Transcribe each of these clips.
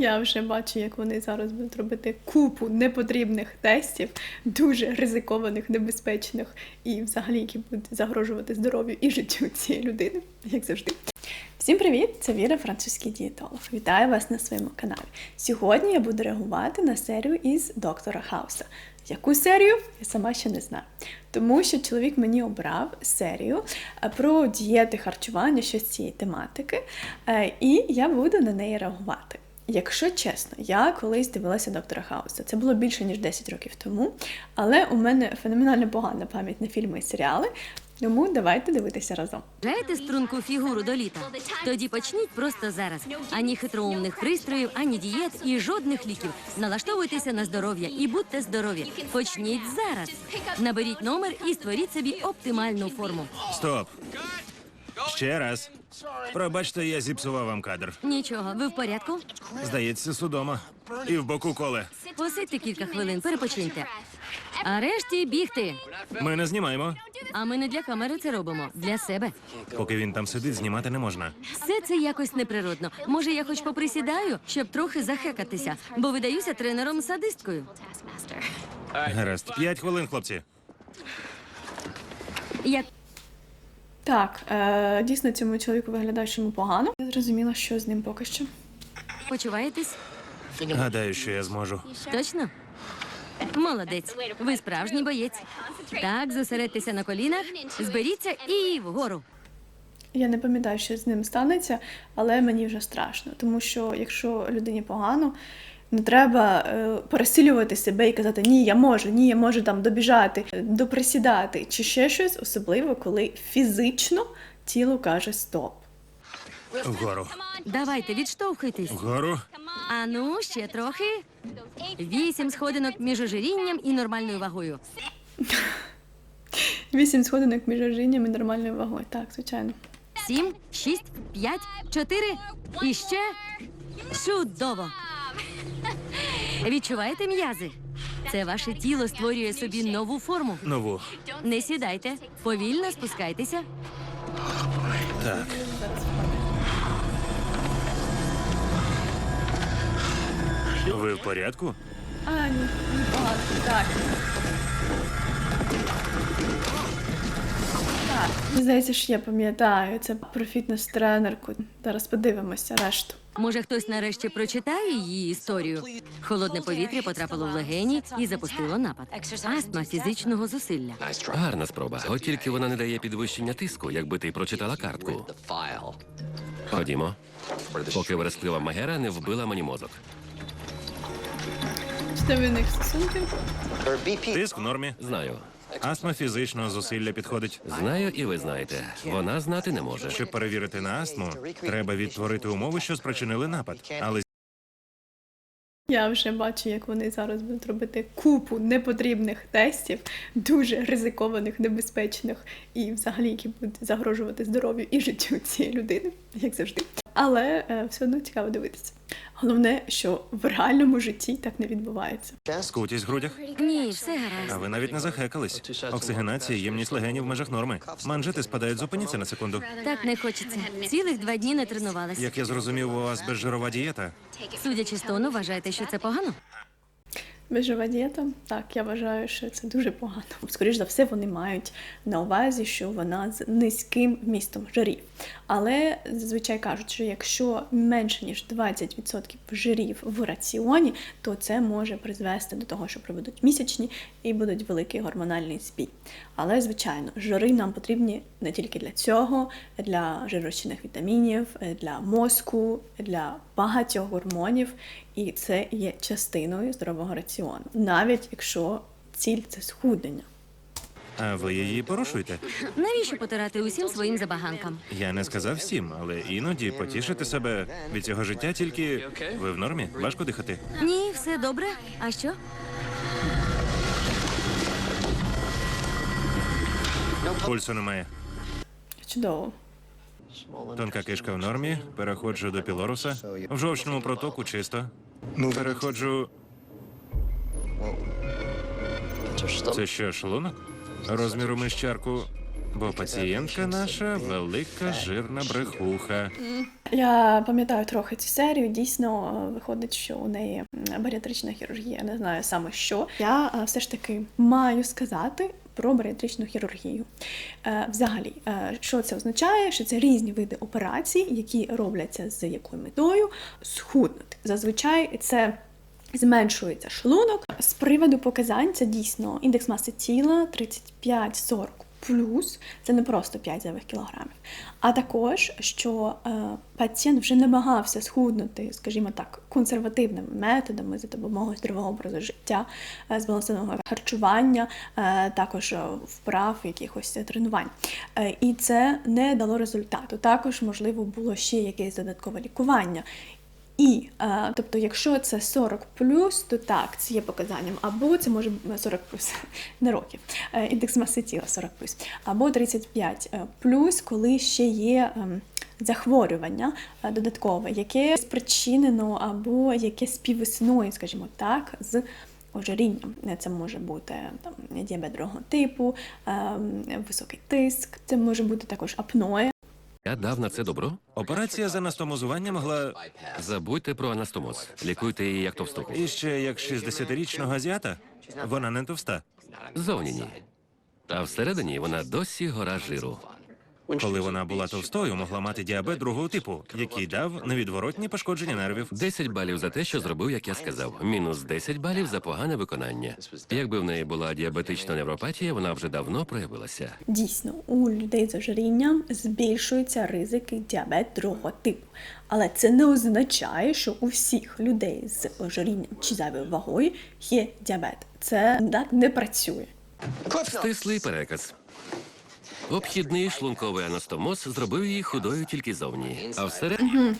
Я вже бачу, як вони зараз будуть робити купу непотрібних тестів, дуже ризикованих, небезпечних і взагалі, які будуть загрожувати здоров'ю і життю цієї людини, як завжди. Всім привіт! Це Віра, французький дієтолог. Вітаю вас на своєму каналі. Сьогодні я буду реагувати на серію із доктора Хауса. Яку серію? Я сама ще не знаю. Тому що чоловік мені обрав серію е, про дієти, харчування, щось цієї тематики, е, і я буду на неї реагувати. Якщо чесно, я колись дивилася доктора Хауса. Це було більше ніж 10 років тому, але у мене феноменально погана пам'ять на фільми і серіали. Тому давайте дивитися разом. Бажаєте струнку фігуру до літа? Тоді почніть просто зараз. Ані хитроумних пристроїв, ані дієт і жодних ліків. Налаштовуйтеся на здоров'я і будьте здорові. Почніть зараз. Наберіть номер і створіть собі оптимальну форму. Стоп. Ще раз. Пробачте, я зіпсував вам кадр. Нічого, ви в порядку? Здається, судома. І в боку коле. Посидьте кілька хвилин, перепочиньте. А решті бігти. Ми не знімаємо. А ми не для камери це робимо, для себе. Поки він там сидить, знімати не можна. Все це якось неприродно. Може, я хоч поприсідаю, щоб трохи захекатися, бо видаюся тренером садисткою. Гаразд, п'ять хвилин, хлопці. Як Так, е, дійсно цьому чоловіку виглядає, що йому погано. Я зрозуміла, що з ним поки що. почуваєтесь? Гадаю, що я зможу. Точно? Молодець. Ви справжній боєць. Так, зосередьтеся на колінах, зберіться і вгору. Я не пам'ятаю, що з ним станеться, але мені вже страшно, тому що якщо людині погано, не треба е, пересилювати себе і казати Ні, я можу, ні, я можу там добіжати, е, доприсідати чи ще щось, особливо коли фізично тіло каже стоп. Вгору. Давайте, відштовхуйтесь. Вгору. А ну, ще трохи. Вісім сходинок між ожирінням і нормальною вагою. Вісім сходинок між ожинням і нормальною вагою. Так, звичайно. Сім, шість, п'ять, чотири. І ще чудово. Відчуваєте м'язи? Це ваше тіло створює собі нову форму. Нову. Не сідайте, повільно спускайтеся. Так. Ви в порядку? А, ні, ні. Так. Так. Мені Здається, що я пам'ятаю. Це про фітнес-тренерку. Зараз подивимося решту. Може, хтось нарешті прочитає її історію. Холодне повітря потрапило в легені і запустило напад. Астма фізичного зусилля. Гарна спроба. От тільки вона не дає підвищення тиску, якби ти прочитала картку. Ходімо. Поки вересклива магера не вбила мені мозок. Чотири стосунків. Тиск в нормі. Знаю. Астма фізичного зусилля підходить. Знаю, і ви знаєте. Вона знати не може. Щоб перевірити на астму, треба відтворити умови, що спричинили напад. Але Я вже бачу, як вони зараз будуть робити купу непотрібних тестів, дуже ризикованих, небезпечних і взагалі, які будуть загрожувати здоров'ю і життю цієї людини, як завжди. Але е, все одно цікаво дивитися. Головне, що в реальному житті так не відбувається. скутість в грудях. Ні, все гаразд. А ви навіть не захекались. Оксигенація, ємність легенів в межах норми. Манжети спадають, зупиніться на секунду. Так не хочеться. Цілих два дні не тренувалася. Як я зрозумів, у вас безжирова дієта. Судячи з тону, вважаєте, що це погано? Безжива дієта, так, я вважаю, що це дуже погано. Скоріш за все, вони мають на увазі, що вона з низьким вмістом жирів. Але зазвичай кажуть, що якщо менше ніж 20% жирів в раціоні, то це може призвести до того, що приведуть місячні і будуть великий гормональний збій. Але, звичайно, жири нам потрібні не тільки для цього, для жиророзчинних вітамінів, для мозку, для багатьох гормонів, і це є частиною здорового раціону, навіть якщо ціль це схуднення. А ви її порушуєте? Навіщо потирати усім своїм забаганкам? Я не сказав всім, але іноді потішити себе від цього життя тільки ви в нормі. Важко дихати. Ні, все добре. А що? Пульсу немає. Чудово. Тонка кишка в нормі. Переходжу до пілоруса. В жовчному протоку чисто. Переходжу. Це що, шлунок? Розміру мищарку Бо пацієнтка наша велика жирна брехуха. Я пам'ятаю трохи цю серію. Дійсно виходить, що у неї баріатрична хірургія. Не знаю саме що. Я е, все ж таки маю сказати. Про баріатричну хірургію. Е, взагалі, е, що це означає? Що це різні види операцій, які робляться з якою метою схуднути. Зазвичай це зменшується шлунок. З приводу показань це дійсно індекс маси тіла 35-40 плюс, це не просто 5 зайвих кілограмів. А також, що е, пацієнт вже намагався схуднути, скажімо так, консервативними методами за допомогою здорового образу життя, е, збалансованого харчування, е, також е, вправ, якихось тренувань. Е, і це не дало результату. Також, можливо, було ще якесь додаткове лікування. І е, тобто, якщо це 40 то так, це є показанням, або це може бути 40 не років, е, індекс маси тіла 40 або 35 коли ще є ем, захворювання е, додаткове, яке спричинено або яке співіснує, скажімо так, з ожирінням. Е, Це може бути там діабет другого типу, ем, високий тиск, це може бути також апноe. Я дав на це добро. Операція з анастомозування могла Забудьте про анастомоз. Лікуйте її як товстуху. і ще як 60-річного азіата. Вона не товста. Зовні ні. Та всередині вона досі гора жиру. Коли вона була товстою, могла мати діабет другого типу, який дав невідворотні пошкодження нервів. 10 балів за те, що зробив, як я сказав. Мінус 10 балів за погане виконання. Якби в неї була діабетична невропатія, вона вже давно проявилася. Дійсно, у людей з ожирінням збільшуються ризики діабет другого типу. Але це не означає, що у всіх людей з ожирінням чи зайвою вагою є діабет. Це так не працює. Стислий переказ. Обхідний шлунковий анастомоз зробив її худою тільки зовні. А всередині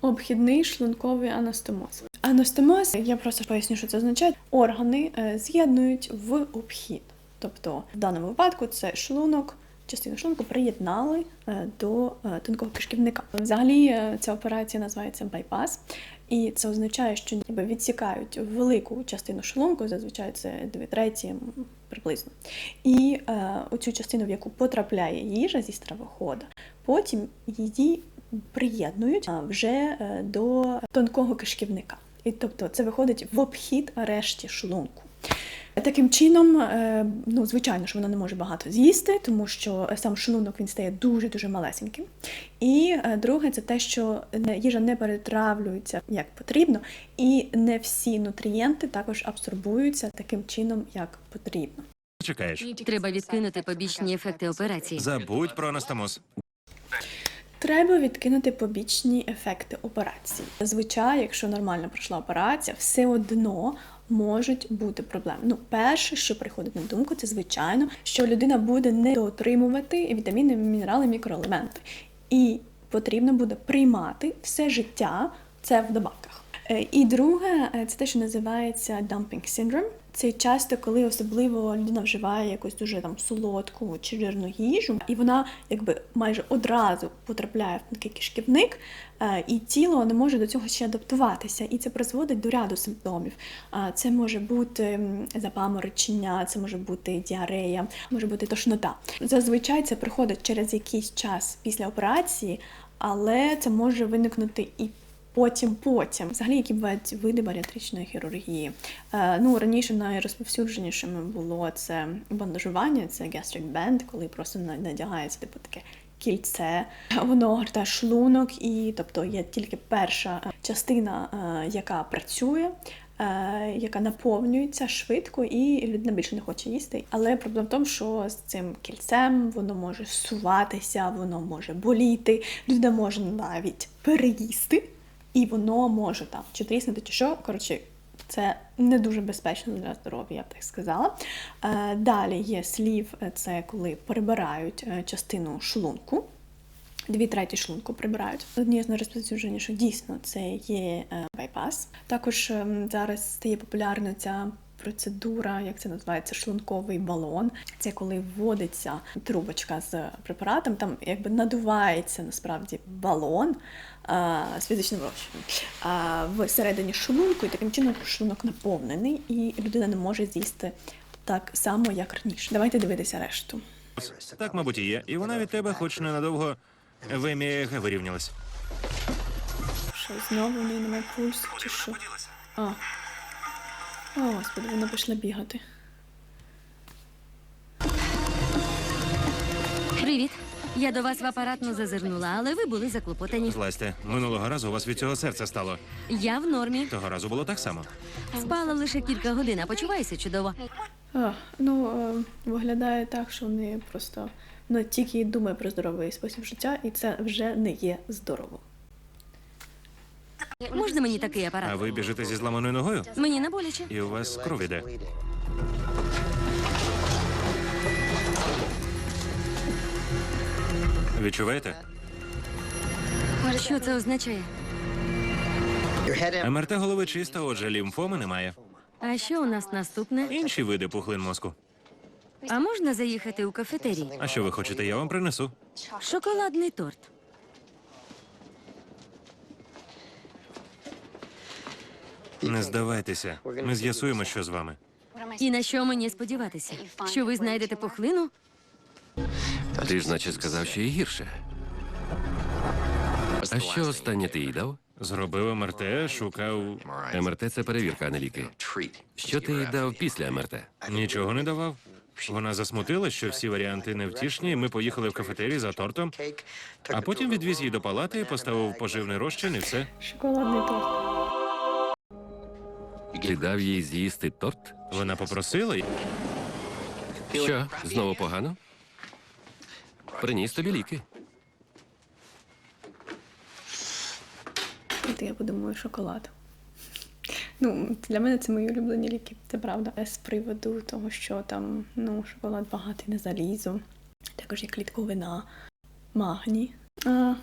Обхідний шлунковий анастомоз. Анастомоз, я просто поясню, що це означає. Органи е, з'єднують в обхід. Тобто, в даному випадку це шлунок, частину шлунку приєднали е, до е, тонкого кишківника. Взагалі, ця операція називається байпас, і це означає, що ніби відсікають велику частину шлунку, зазвичай це 2 треті приблизно. І е, оцю частину, в яку потрапляє їжа зі стравохода, потім її приєднують вже е, до тонкого кишківника. І тобто це виходить в обхід решті шлунку. Таким чином, е, ну звичайно, що вона не може багато з'їсти, тому що сам шлунок він стає дуже дуже малесеньким. І е, друге, це те, що їжа не перетравлюється як потрібно, і не всі нутрієнти також абсорбуються таким чином, як потрібно. Чекаєш. Треба відкинути побічні ефекти операції. Забудь про анастомоз. Треба відкинути побічні ефекти операції. Зазвичай, якщо нормально пройшла операція, все одно можуть бути проблеми. Ну, перше, що приходить на думку, це звичайно, що людина буде не отримувати вітаміни, мінерали, мікроелементи. І потрібно буде приймати все життя це в добавках. Е, І друге, е, це те, що називається dumping syndrome. Це часто, коли особливо людина вживає якусь дуже там солодку чи жирну їжу, і вона якби майже одразу потрапляє в такий кишківник, е, і тіло не може до цього ще адаптуватися, і це призводить до ряду симптомів. Це може бути запаморочення, це може бути діарея, може бути тошнота. Зазвичай це приходить через якийсь час після операції, але це може виникнути і Потім, потім, взагалі, які бувають види баріатричної хірургії. Е, ну раніше найрозповсюдженішими було це бандажування, це gastric band, коли просто надягається типу таке кільце, воно огортає шлунок, і тобто є тільки перша е, частина, е, яка працює. е, Яка наповнюється швидко, і людина більше не хоче їсти. Але проблема в тому, що з цим кільцем воно може суватися, воно може боліти, людина може навіть переїсти, і воно може там чи тріснути, чи що. Коротше, це не дуже безпечно для здоров'я, я б так сказала. Е, Далі є слів, е, це коли прибирають е, частину шлунку. Дві треті шлунку прибирають. Одні з найрозповсюдженіших дійсно це є байпас. Також ем, зараз стає популярною ця процедура, як це називається, шлунковий балон. Це коли вводиться трубочка з препаратом, там якби надувається насправді балон а, з фізичним розчином а, всередині шлунку, і таким чином шлунок наповнений, і людина не може з'їсти так само, як раніше. Давайте дивитися решту. Так, мабуть, і є. І вона від тебе, хоч ненадовго, в вирівнялась. Що знову в неї немає пульсу чи що? А. О, господи, вона пішла бігати. Привіт. Я до вас в апаратну зазирнула, але ви були заклопотані. Злазьте, минулого разу у вас від цього серце стало. Я в нормі. Того разу було так само. Спала лише кілька годин, а почуваюся чудово. А, ну, е, виглядає так, що вони просто ну, тільки й думає про здоровий спосіб життя, і це вже не є здорово. Можна мені такий апарат? А ви біжите зі зламаною ногою? Мені не боляче. І у вас кров іде. Відчуваєте? Що це означає? МРТ голови чиста, отже, лімфоми немає. А що у нас наступне? Інші види пухлин мозку. А можна заїхати у кафетерій? А що ви хочете, я вам принесу. Шоколадний торт. Не здавайтеся. Ми з'ясуємо, що з вами. І на що мені сподіватися? Що ви знайдете пухлину? Ти ж наче сказав, що і гірше. А що останнє ти їй дав? Зробив МРТ, шукав. МРТ це перевірка, а не ліки. Що ти їй дав після МРТ? Нічого не давав. Вона засмутила, що всі варіанти невтішні. і Ми поїхали в кафетерій за тортом, а потім відвіз її до палати, поставив поживний розчин і все. Шоколадний торт. Ти дав їй з'їсти торт? Вона попросила. Що, знову погано? Приніс тобі ліки. От я подумаю, шоколад. Ну, для мене це мої улюблені ліки, це правда. З приводу того, що там ну, шоколад багатий на залізо, також є клітковина, магній. А,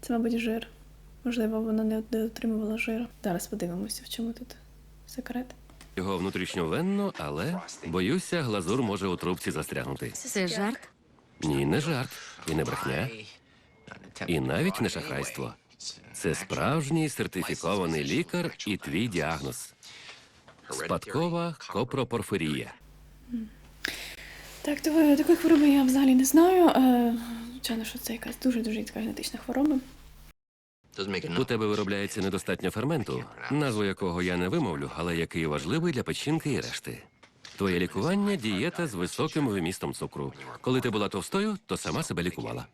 це, мабуть, жир. Можливо, вона не отримувала жир. Зараз подивимося, в чому тут секрет. Його внутрішньовенно, але боюся, глазур може у трубці застрягнути. Це жарт? Ні, не жарт, і не брехня, і навіть не шахрайство. Це справжній сертифікований лікар і твій діагноз. Спадкова копропорфирія. Так, такої хвороби я взагалі не знаю. Е, Звичайно, що це якась дуже-дуже рідка генетична хвороба. У тебе виробляється недостатньо ферменту, назву якого я не вимовлю, але який важливий для печінки і решти. Твоє лікування дієта з високим вмістом цукру. Коли ти була товстою, то сама себе лікувала.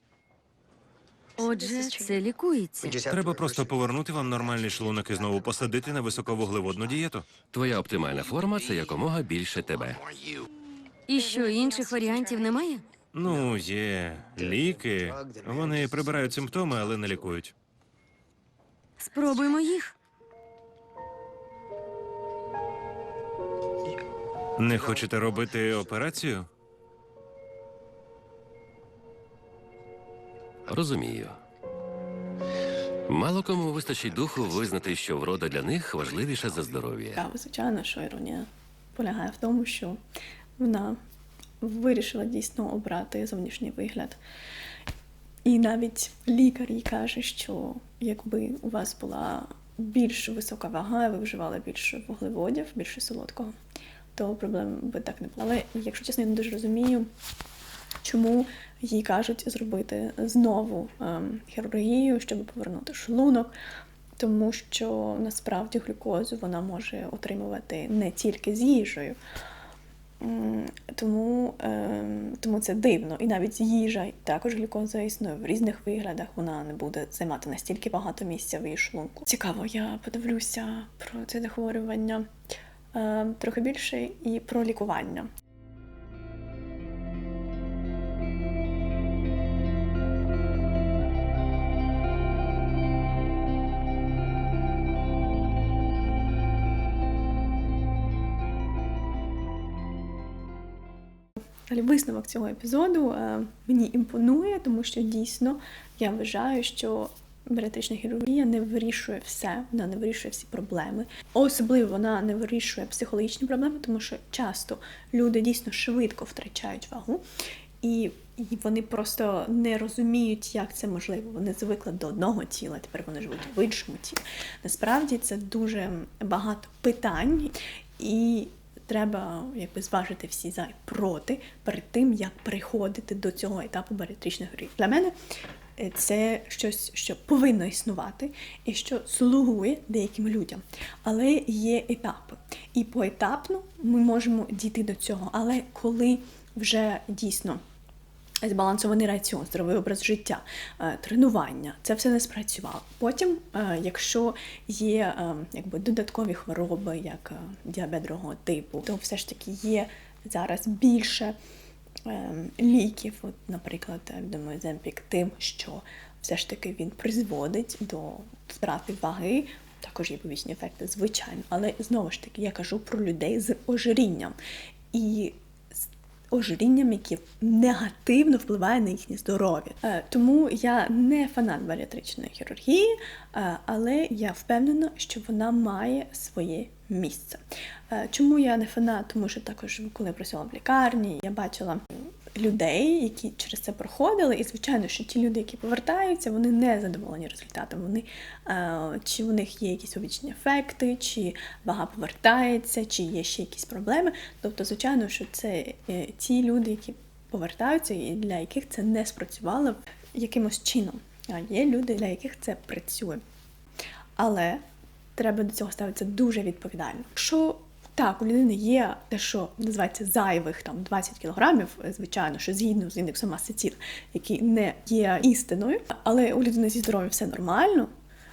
Отже, це лікується. Треба просто повернути вам нормальний шлунок і знову посадити на високовуглеводну дієту. Твоя оптимальна форма це якомога більше тебе. І що, інших варіантів немає? Ну, є ліки. Вони прибирають симптоми, але не лікують. Спробуймо їх. Не хочете робити операцію? Розумію. Мало кому вистачить духу визнати, що врода для них важливіша за здоров'я. Так, звичайно, що іронія полягає в тому, що вона вирішила дійсно обрати зовнішній вигляд. І навіть лікар їй каже, що якби у вас була більш висока вага, ви вживали більше вуглеводів, більше солодкого, то проблем би так не було. Але, якщо чесно, я не дуже розумію, чому їй кажуть зробити знову ем, хірургію, щоб повернути шлунок, тому що насправді глюкозу вона може отримувати не тільки з їжею. Тому, ем, тому це дивно. І навіть їжа також глюкоза існує в різних виглядах. Вона не буде займати настільки багато місця в її шлунку. Цікаво, я подивлюся про це захворювання е, трохи більше і про лікування. Але висновок цього епізоду е, мені імпонує, тому що дійсно я вважаю, що баріатрична хірургія не вирішує все, вона не вирішує всі проблеми. Особливо вона не вирішує психологічні проблеми, тому що часто люди дійсно швидко втрачають вагу. І вони просто не розуміють, як це можливо. Вони звикли до одного тіла, тепер вони живуть в іншому тілі. Насправді це дуже багато питань, і треба якби зважити всі за і проти перед тим, як переходити до цього етапу баріатричних хвороб. Для мене е, це щось, що повинно існувати і що слугує деяким людям. Але є етапи. І поетапно ми можемо дійти до цього. Але коли вже дійсно збалансований раціон, здоровий образ життя, е, тренування, це все не спрацювало. Потім, е, якщо є е, якби додаткові хвороби, як діабет другого типу, то все ж таки є зараз більше ліків, от, наприклад, думаю, Земпік, тим, що все ж таки він призводить до втрати ваги. Також є побічні ефекти, звичайно. Але знову ж таки, я кажу про людей з ожирінням. І ожирінням, яке негативно впливає на їхнє здоров'я. Е, Тому я не фанат баріатричної хірургії, е, але я впевнена, що вона має своє місце. Е, Чому я не фанат? Тому що також, коли працювала в лікарні, я бачила людей, які через це проходили, і звичайно, що ті люди, які повертаються, вони не задоволені результатом. Вони е, чи в них є якісь побічні ефекти, чи вага повертається, чи є ще якісь проблеми. Тобто, звичайно, що це е, ті люди, які повертаються, і для яких це не спрацювало якимось чином. А є люди, для яких це працює. Але треба до цього ставитися дуже відповідально. Якщо так, у людини є те, що називається зайвих там 20 кілограмів, е, звичайно, що згідно з індексом маси тіла, який не є істиною, але у людини зі здоров'ям все нормально.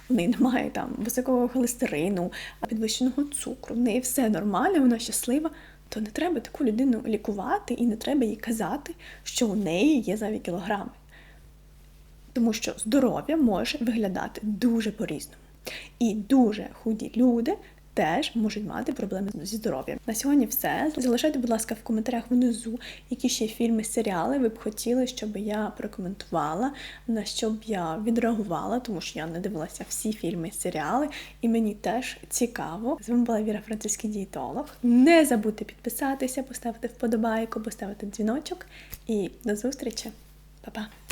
В неї немає там високого холестерину, підвищеного цукру, в неї все нормально, вона щаслива. То не треба таку людину лікувати і не треба їй казати, що у неї є зайві кілограми. Тому що здоров'я може виглядати дуже по-різному. І дуже худі люди теж можуть мати проблеми зі здоров'ям. На сьогодні все. Залишайте, будь ласка, в коментарях внизу, які ще фільми, серіали ви б хотіли, щоб я прокоментувала, на що б я відреагувала, тому що я не дивилася всі фільми, серіали, і мені теж цікаво. З вами була Віра Французький дієтолог. Не забудьте підписатися, поставити вподобайку, поставити дзвіночок. І до зустрічі. Па-па!